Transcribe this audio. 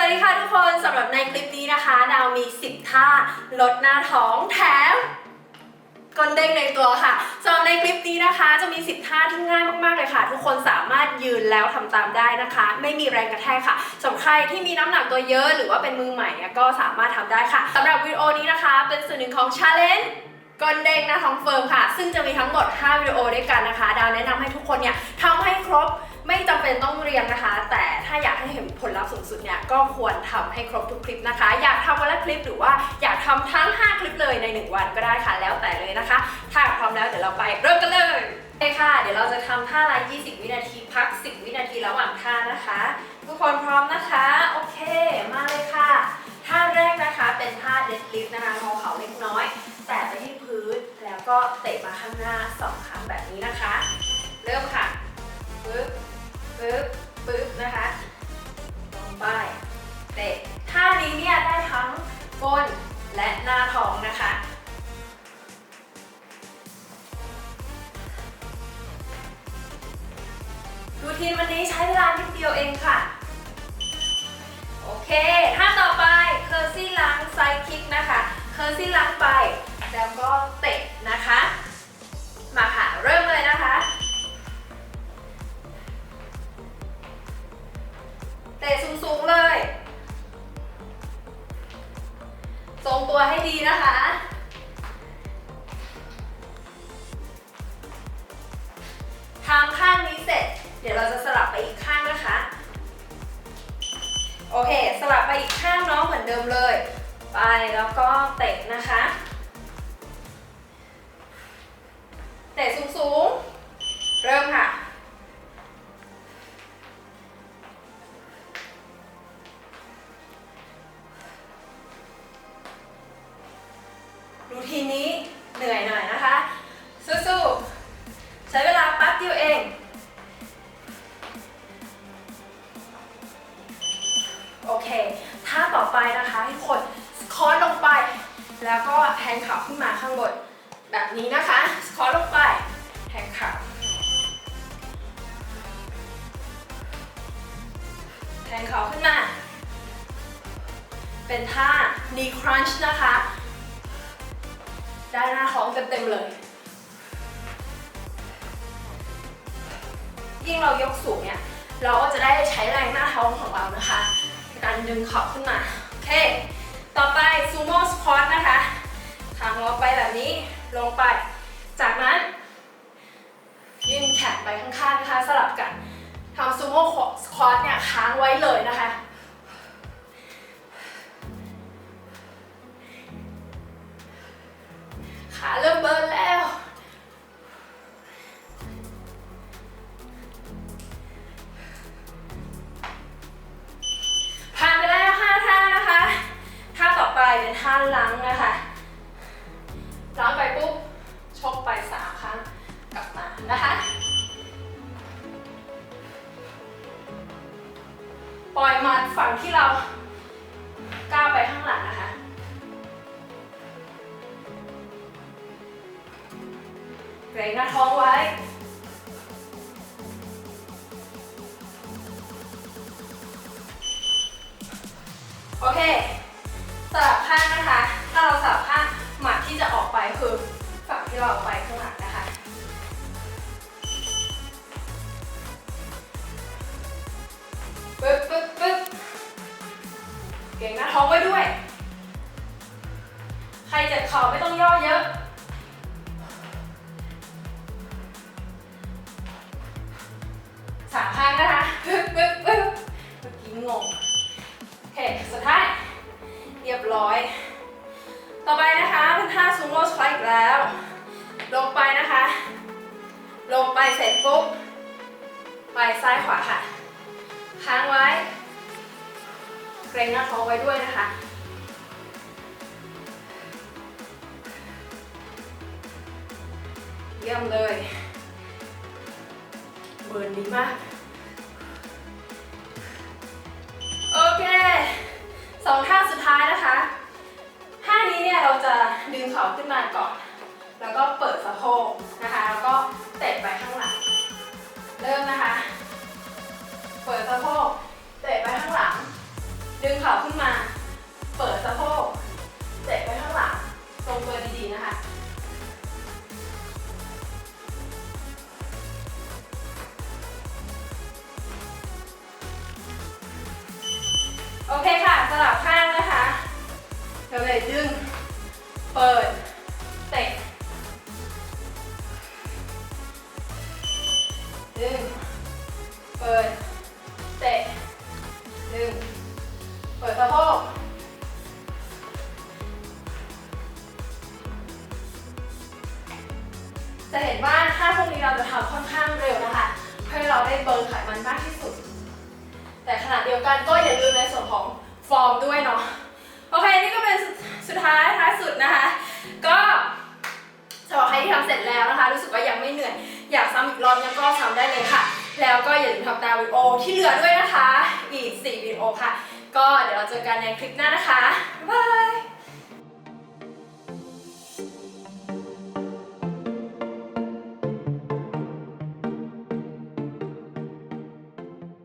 วัสดีค่ะทุกคนสำหรับในคลิปนี้นะคะดาวมี 10 ท่าลดหน้าท้องแถมก้นเด้งในตัวค่ะสำหรับในคลิปนี้นะคะจะมี 10 ท่าที่ง่ายมากๆเลยค่ะ ทุกคนสามารถยืนแล้วทำตามได้นะคะ ไม่มีแรงกระแทกค่ะสำหรับใครที่มีน้ำหนักตัวเยอะหรือว่าเป็นมือใหม่เนี่ยก็สามารถทำได้ค่ะสำหรับวิดีโอนี้นะคะ เป็นส่วนหนึ่งของ Challenge ก้นเด้งหน้าท้องเฟิร์มค่ะ ซึ่งจะมีทั้งหมด 5 วิดีโอด้วยกันนะคะ ดาวแนะนำให้ทุกคนเนี่ยทำให้ครบ ไม่จำเป็นต้องเรียงนะคะ แต่ถ้าอยากให้เห็นผลลัพธ์สูงสุดเนี่ยก็ควรทำให้ครบทุกคลิปนะคะ อยากทำวันละคลิปหรือว่าอยากทำทั้ง 5 คลิปเลยใน 1 วันก็ได้ค่ะ แล้วแต่เลยนะคะ ถ้าพร้อมแล้วเดี๋ยวเราไปเริ่มกันเลยโอเคค่ะ เดี๋ยวเราจะทำท่าละ 20 วินาที พัก 10 วินาทีระหว่างท่านะคะ ทุกคนพร้อมนะคะ โอเค มาเลยค่ะ ท่าแรกนะคะเป็นท่าเดดลิฟต์นะคะงอเข่าเล็กน้อย แตะไปที่พื้น แล้วก็เตะมาข้างหน้าสองครั้งแบบนี้นะคะ ปึ๊บปึ๊บนะคะลงไปเตะท่านี้เนี่ยได้ทั้งก้นและหน้าท้องนะคะรูทีนวันนี้ใช้เวลานิดเดียวเองค่ะ โอเคท่าต่อไปเคอร์ซี่ล้างไซคิกนะคะ เคอร์ซี่ล้างไป แล้วก็เตะ ทรงตัวให้ดีนะคะ ทำข้างนี้เสร็จ เดี๋ยวเราจะสลับไปอีกข้างนะคะ โอเค สลับไปอีกข้างเน้องเหมือนเดิมเลย ไปแล้วก็เตะนะคะ เตะสูงๆ เริ่มค่ะ งเข่าขึ้นมาข้างบน แบบนี้นะคะสคอลงไป แทงเข่าแทงเข่าขึ้นมา เป็นท่า knee crunch นะคะ ได้หน้าท้องเต็มๆเลยยิ่งเรายกสูงเนี่ยเราก็จะได้ใช้แรงหน้าท้องของเรานะคะ การดึงเข่าขึ้นมา โอเค ต่อไปซูโม่สควอตนะคะ ทางลงไปแบบนี้ลงไป จากนั้นยื่นแขนไปข้างๆนะคะสลับกันทำซูโม่ควอตเนี่ยค้างไว้เลยนะคะ ขาเริ่มเบิร์นแล้ว ผ่านไปแล้ว5ท่านะคะ ท่าต่อไปเป็นท่าล้างนะคะ ล้างไปปุ๊บ ชกไป3ครั้ง กลับมานะคะ ปล่อยมาฝั่งที่เราก้าวไปข้างหลังนะคะ เกรงหน้าท้องไว้โอเคสลับข้างนะคะ ถ้าเราสลับข้าง ที่จะออกไปคือฝั่งที่เราออกไปข้างหลังนะคะ ปึ๊บปึ๊บปึ๊บเก่งหน้าท้องไว้ด้วย ใครเจ็บเข่าไม่ต้องย่อเยอะสามครั้งนะคะปึ๊บปึ๊บปึ๊บเมื่อกี้งงโอเค สุดท้าย เรียบร้อย ต่อไปนะคะ เป็นท่าซูโม่สควอตอีกแล้ว ลงไปนะคะ ลงไปเสร็จปุ๊บ ไปซ้ายขวาค่ะ ค้างไว้ เกรงหน้าท้องไว้ด้วยนะคะ เยี่ยมเลยเบิร์นดีมาก โอเคสองท่าสุดท้ายนะคะ เราจะดึงเข่าขึ้นมาก่อน แล้วก็เปิดสะโพกนะคะ แล้วก็เตะไปข้างหลัง เริ่มนะคะ เปิดสะโพก เตะไปข้างหลัง ดึงเข่าขึ้นมา เปิดสะโพก เตะไปข้างหลัง ทรงตัวดีๆนะคะโอเคค่ะ สลับข้างนะคะเราเลยดึง เปิด เตะดึง เปิด เตะดึง เปิดสะโพกจะเห็นว่าท่าพวกนี้เราจะทำค่อนข้างเร็วนะคะ เพื่อเราได้เบิร์นไขมันมากที่สุด แต่ขณะเดียวกันก็อย่าลืมในส่วนของฟอร์มด้วยเนาะ โอเคนี่ก็เป็นสุดสุดท้ายท้ายสุดนะคะ ก็สำหรับใครที่ทำเสร็จแล้วนะคะ รู้สึกว่ายังไม่เหนื่อย อยากซ้ำอีกรอบยังก็ซ้ำได้เลยค่ะ แล้วก็อย่าลืมทำตามวิดีโอที่เหลือด้วยนะคะ อีก 4วิดีโอค่ะ ก็เดี๋ยวเราเจอกันในคลิปหน้านะคะบ๊ายบาย